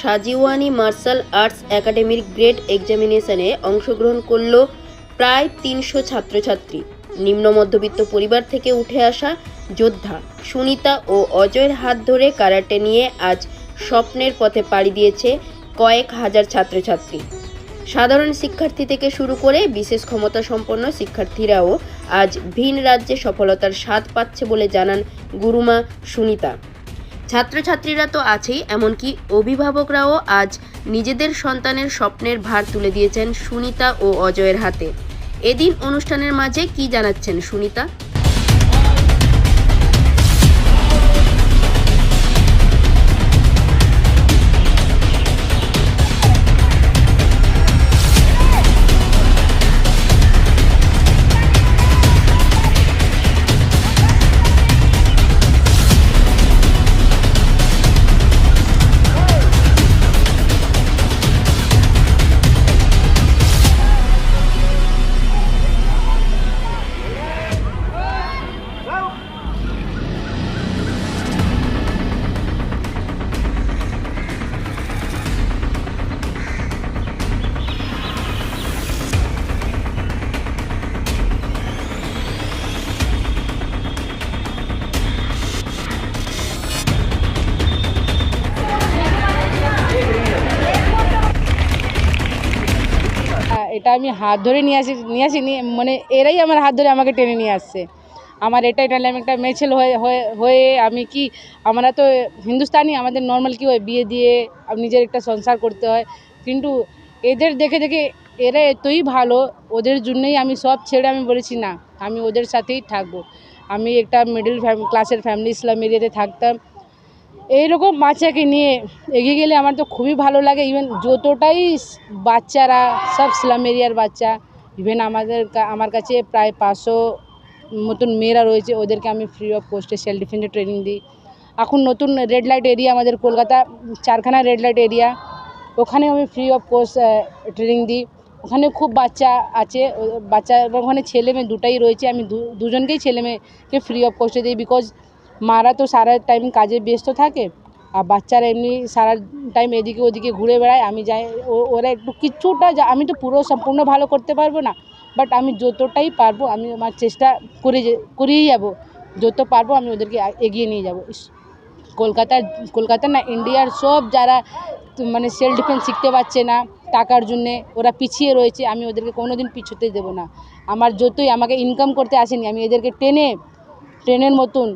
সাজিওয়ানি martial arts একাডেমির grade এক্সামিনেশনে অংশগ্রহণ করল প্রায় তিনশো ছাত্রছাত্রী। নিম্ন মধ্যবিত্ত পরিবার থেকে উঠে আসা যোদ্ধা সুনিতা ও অজয়ের হাত ধরে কারাটে নিয়ে আজ স্বপ্নের পথে পাড়ি দিয়েছে কয়েক হাজার ছাত্রছাত্রী। সাধারণ শিক্ষার্থী থেকে শুরু করে বিশেষ ক্ষমতা সম্পন্ন শিক্ষার্থীরাও আজ ভিন রাজ্যে সফলতার স্বাদ পাচ্ছে বলে জানান গুরুমা সুনিতা। ছাত্রছাত্রীরা তো আছেই, এমনকি অভিভাবকরাও আজ নিজেদের সন্তানের স্বপ্নের ভার তুলে দিয়েছেন সুনিতা ও অজয়ের হাতে। এদিন অনুষ্ঠানের মাঝে কি জানাচ্ছেন সুনিতা? এটা আমি হাত ধরে নিয়ে আসি নিয়ে আসি নিয়ে মানে এরাই আমার হাত ধরে আমাকে টেনে নিয়ে আসছে। আমার এটাই নাহলে আমি একটা মেছেল হয়ে হয়ে হয়ে আমি কি, আমরা তো হিন্দুস্তানি, আমাদের নর্মাল কি হয়, বিয়ে দিয়ে নিজের একটা সংসার করতে হয়। কিন্তু এদের দেখে দেখে এরা এতই ভালো, ওদের জন্যই আমি সব ছেড়ে আমি বলেছি, না, আমি ওদের সাথেই থাকব। আমি একটা মিডল ক্লাসের ফ্যামিলি ইসলাম এরিয়াতে থাকতাম। এইরকম বাচ্চাকে নিয়ে এগিয়ে গেলে আমার তো খুবই ভালো লাগে। ইভেন যতটাই বাচ্চারা, সব স্লাম এরিয়ার বাচ্চা ইভেন আমাদের আমার কাছে প্রায় পাঁচশো মতন মেয়েরা রয়েছে, ওদেরকে আমি ফ্রি অফ কস্টে সেলফ ডিফেন্সের ট্রেনিং দিই। এখন নতুন রেড লাইট এরিয়া আমাদের কলকাতা, চারখানা রেড লাইট এরিয়া ওখানে আমি ফ্রি অফ কোর্স ট্রেনিং দিই। ওখানে খুব বাচ্চা আছে বাচ্চা, ওখানে ছেলে মেয়ে দুটাই রয়েছে, আমি দুজনকেই ছেলে মেয়েকে ফ্রি অফ কস্টে দিই বিকজ মারা তো সারা টাইম কাজে ব্যস্ত থাকে, আর বাচ্চারা এমনি সারা টাইম এদিকে ওদিকে ঘুরে বেড়ায়, আমি যাই ওরা একটু কিছুটা যা- আমি তো পুরো সম্পূর্ণ ভালো করতে পারব না বাট আমি যতটাই পারব আমি আমার চেষ্টা করে করেই যাব, যত পারব আমি ওদেরকে এগিয়ে নিয়ে যাব। কলকাতার কলকাতা না ইন্ডিয়ার সব যারা মানে সেলফ ডিফেন্স শিখতে পারছে না, টাকার জন্যে ওরা পিছিয়ে রয়েছে, আমি ওদেরকে কোনো দিন পিছুতে দেবো না। আমার যতই আমাকে ইনকাম করতে আসেনি, আমি এদেরকে টেনে ট্রেনের মতন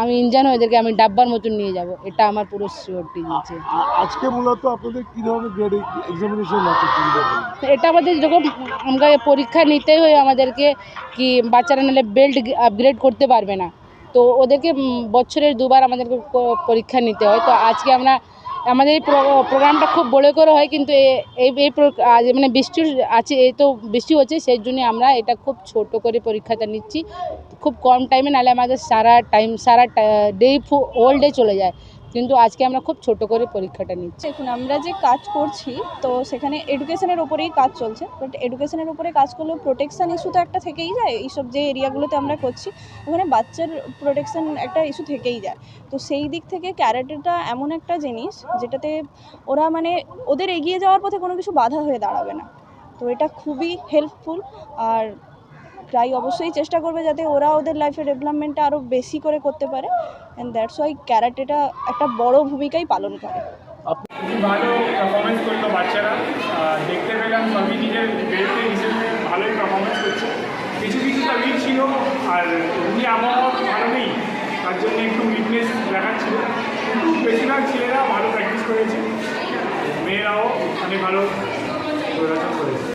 আমি ইঞ্জান হয়ে এদেরকে আমি ডাব্বার মতন নিয়ে যাব। এটা আমার পুরো সিওরটি দিচ্ছে আজকে মূলত আপনাদের কি ধরনের গ্রেড এক্সামিনেশন আছে এটা আমাদের যখন আমাকে পরীক্ষা নিতেই হয় আমাদেরকে কি বাচ্চারা নাহলে বেল্ট আপগ্রেড করতে পারবে না। তো ওদেরকে বছরের দুবার আমাদেরকে পরীক্ষা নিতে হয়। তো আজকে আমরা আমাদের এই প্রোগ্রামটা খুব বড় করে হয় কিন্তু এই এই মানে বৃষ্টি আছে, এই তো বৃষ্টি হচ্ছে, সেই জন্য আমরা এটা খুব ছোট করে পরীক্ষাটা নিচ্ছি। খুব কম টাইমে নাহলে আমাদের সারা টাইম সারা ডে হোল ডে চলে যায়। কিন্তু আজকে আমরা খুব ছোট করে পরীক্ষাটা নিচ্ছি। দেখুন, আমরা যে কাজ করছি, তো সেখানে এডুকেশনের ওপরেই কাজ চলছে বাট এডুকেশনের ওপরে কাজ করলেও প্রোটেকশান ইস্যু তো একটা থেকেই যায়, এইসব যে এরিয়াগুলোতে আমরা করছি, ওখানে বাচ্চার প্রোটেকশান একটা ইস্যু থেকেই যায়। তো সেই দিক থেকে ক্যারেটেটা এমন একটা জিনিস, যেটাতে ওরা মানে ওদের এগিয়ে যাওয়ার পথে কোনো কিছু বাধা হয়ে দাঁড়াবে না। তো এটা খুবই হেল্পফুল আর প্রায় অবশ্যই চেষ্টা করবে যাতে ওরা ওদের লাইফে ডেভেলপমেন্টটা আরও বেশি করে করতে পারে। অ্যান্ড দ্যাটস ওয়াই ক্যারাটেটা একটা বড় ভূমিকাই পালন করে। ভালো পারফরমেন্স বাচ্চারা। দেখতে পেলাম সবই নিজের হিসেবে ভালোই পারফরমেন্স করছে। কিছু কিছু ছিল, আর এমনি আবহাওয়া ভালো নেই, তার জন্য একটু উইকনেস দেখাচ্ছিল। কিন্তু বেশিরভাগ ছেলেরা ভালো প্র্যাকটিস করেছে। মেয়েরাও অনেক ভালো করেছে।